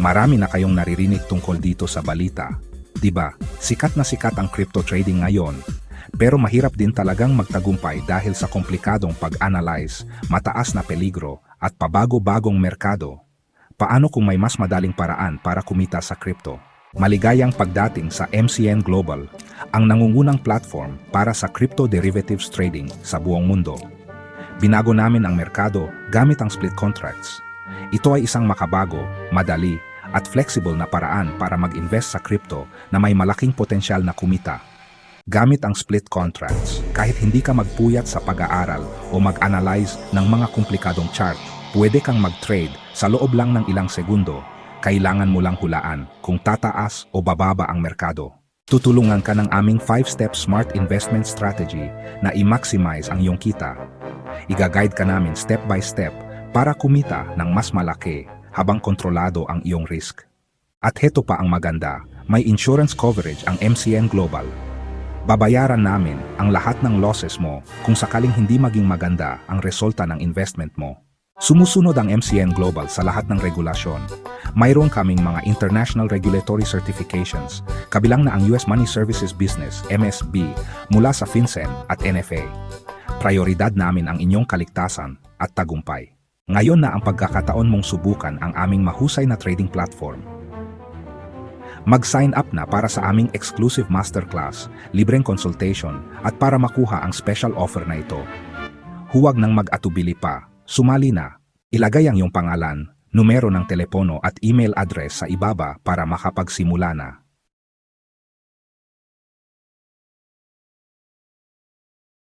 Marami na kayong naririnig tungkol dito sa balita. 'Di ba? Sikat na sikat ang crypto trading ngayon. Pero mahirap din talagang magtagumpay dahil sa komplikadong pag-analyze, mataas na peligro, at pabago-bagong merkado. Paano kung may mas madaling paraan para kumita sa crypto? Maligayang pagdating sa MCN Global, ang nangungunang platform para sa crypto derivatives trading sa buong mundo. Binago namin ang merkado gamit ang split contracts. Ito ay isang makabago, madali, at flexible na paraan para mag-invest sa crypto na may malaking potensyal na kumita. Gamit ang split contracts, kahit hindi ka magpuyat sa pag-aaral o mag-analyze ng mga komplikadong chart, pwede kang mag-trade sa loob lang ng ilang segundo. Kailangan mo lang hulaan kung tataas o bababa ang merkado. Tutulungan ka ng aming 5-step smart investment strategy na i-maximize ang iyong kita. Iga-guide ka namin step by step para kumita ng mas malaki habang kontrolado ang iyong risk. At heto pa ang maganda, may insurance coverage ang MCN Global. Babayaran namin ang lahat ng losses mo kung sakaling hindi maging maganda ang resulta ng investment mo. Sumusunod ang MCN Global sa lahat ng regulasyon. Mayroon kaming mga international regulatory certifications, kabilang na ang US Money Services Business, MSB, mula sa FinCEN at NFA. Prioridad namin ang inyong kaligtasan at tagumpay. Ngayon na ang pagkakataon mong subukan ang aming mahusay na trading platform. Mag-sign up na para sa aming exclusive masterclass, libreng consultation, at para makuha ang special offer na ito. Huwag nang mag-atubili pa, sumali na. Ilagay ang iyong pangalan, numero ng telepono at email address sa ibaba para makapagsimula na.